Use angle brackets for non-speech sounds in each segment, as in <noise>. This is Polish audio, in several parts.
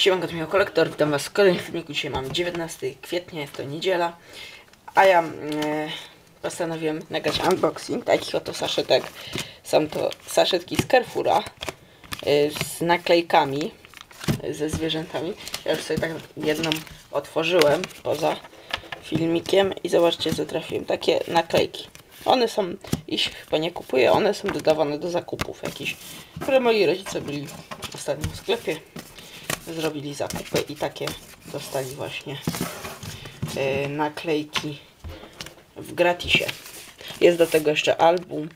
Siemanko, to miał kolektor, witam was w kolejnym filmiku. Dzisiaj mamy 19 kwietnia, jest to niedziela. A ja e, postanowiłem nagrać unboxing takich oto saszetek. Są to saszetki z Carrefoura e, z naklejkami e, ze zwierzętami. Ja już sobie tak jedną otworzyłem poza filmikiem i zobaczcie co trafiłem. Takie naklejki. One są, ich chyba nie kupuję, one są dodawane do zakupów jakichś, które moi rodzice byli w sklepie zrobili zakupy i takie dostali właśnie e, naklejki w gratisie. Jest do tego jeszcze album.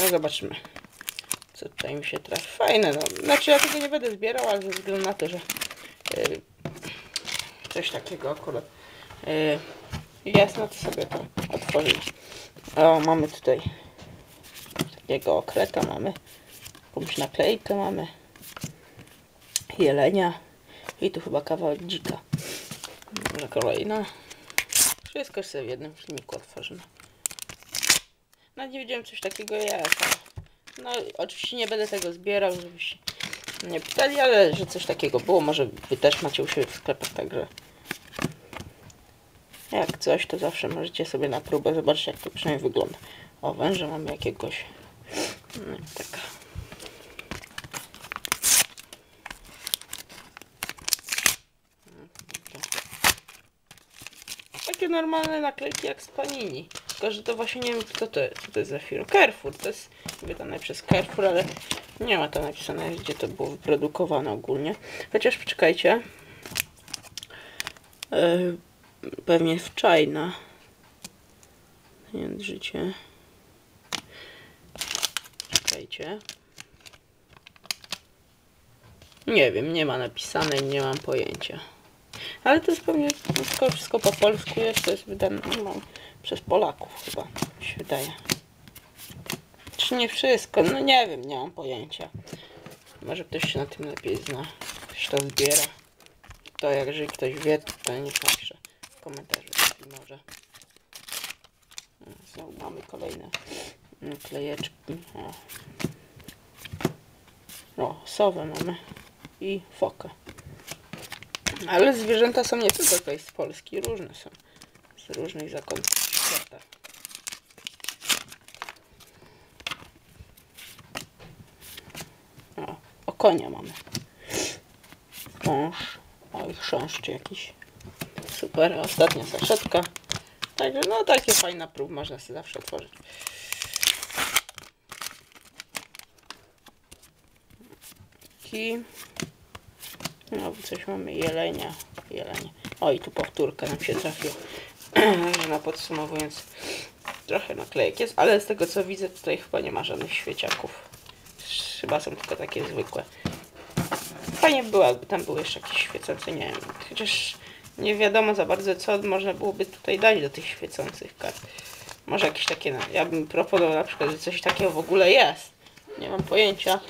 No zobaczymy, co tutaj mi się trafi. Fajne, no. Znaczy ja tego nie będę zbierał, ale ze względu na to, że e, coś takiego akurat e, jest, no to sobie to otworzyć. O, mamy tutaj takiego okreta, mamy jakąś naklejkę, mamy jelenia i tu chyba kawałek dzika. Może kolejna. Wszystko sobie w jednym filmiku otworzymy. No nie wiedziałem coś takiego jest. No oczywiście nie będę tego zbierał, żebyście nie pytali, ale że coś takiego było, może wy też macie u siebie w sklepach, także jak coś, to zawsze możecie sobie na próbę zobaczyć jak to przynajmniej wygląda. O, węża mamy jakiegoś. No taka. Takie normalne naklejki jak z Panini. Tylko, że to właśnie nie wiem kto to, co to jest za firma. Carrefour, to jest wydane przez Carrefour, ale nie ma tam napisane gdzie to było wyprodukowane ogólnie. Chociaż poczekajcie. Yy, pewnie w China. Nie życie. Czekajcie. Nie wiem, nie ma napisane nie mam pojęcia. Ale to jest pewnie wszystko, wszystko po polsku jest, to jest wydane no, przez Polaków chyba, się wydaje. Czy nie wszystko? No nie wiem, nie mam pojęcia. Może ktoś się na tym lepiej zna. Ktoś to zbiera. To jak jeżeli ktoś wie, to niech napisze w komentarzu, może. Znowu mamy kolejne klejeczki. O, o sowę mamy i fokę. Ale zwierzęta są nie tylko tutaj z Polski, różne są. Z różnych zakątków świata. O, o konia mamy. Wąż. O, i chrząszcz jakiś. Super, ostatnia saszetka. Także no takie fajna prób można sobie zawsze otworzyć. Ki. No, coś mamy jelenia. Jelenie. O, i tu powtórka nam się trafiła. <clears throat> No, podsumowując, trochę naklejek jest, ale z tego co widzę, tutaj chyba nie ma żadnych świeciaków. Chyba są tylko takie zwykłe. Fajnie by było, jakby tam były jeszcze jakieś świecące, nie wiem. Chociaż nie wiadomo za bardzo, co można byłoby tutaj dać do tych świecących kart. Może jakieś takie, ja bym proponował na przykład, że coś takiego w ogóle jest. Nie mam pojęcia.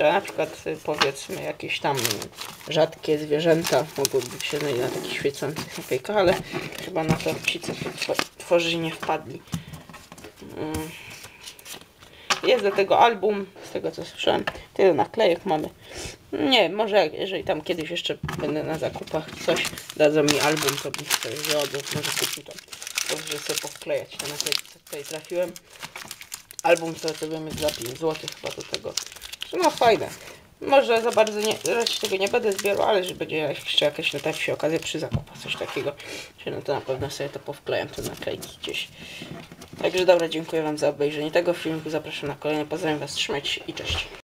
To na przykład y, powiedzmy jakieś tam rzadkie zwierzęta mogłyby się znaleźć na takich świecących naklejkach, ale chyba na to ci, co tworzyli, nie wpadli. Mm. Jest do tego album, z tego co słyszałem. Tyle naklejek mamy. Nie, może jeżeli tam kiedyś jeszcze będę na zakupach coś dadzą mi album, to bym sobie wziął, może kupił tam. Dobrze sobie powklejać te naklejki, co tutaj trafiłem. Album to zrobimy za 5 zł chyba do tego. No fajne. Może za bardzo nie, raczej tego nie będę zbierał, ale że będzie jeszcze jakaś na się okazja przy zakupach, coś takiego. Czy no to na pewno sobie to powklejam, te naklejki gdzieś. Także dobra, dziękuję Wam za obejrzenie tego filmiku. Zapraszam na kolejne. Pozdrawiam Was, trzymajcie się i cześć.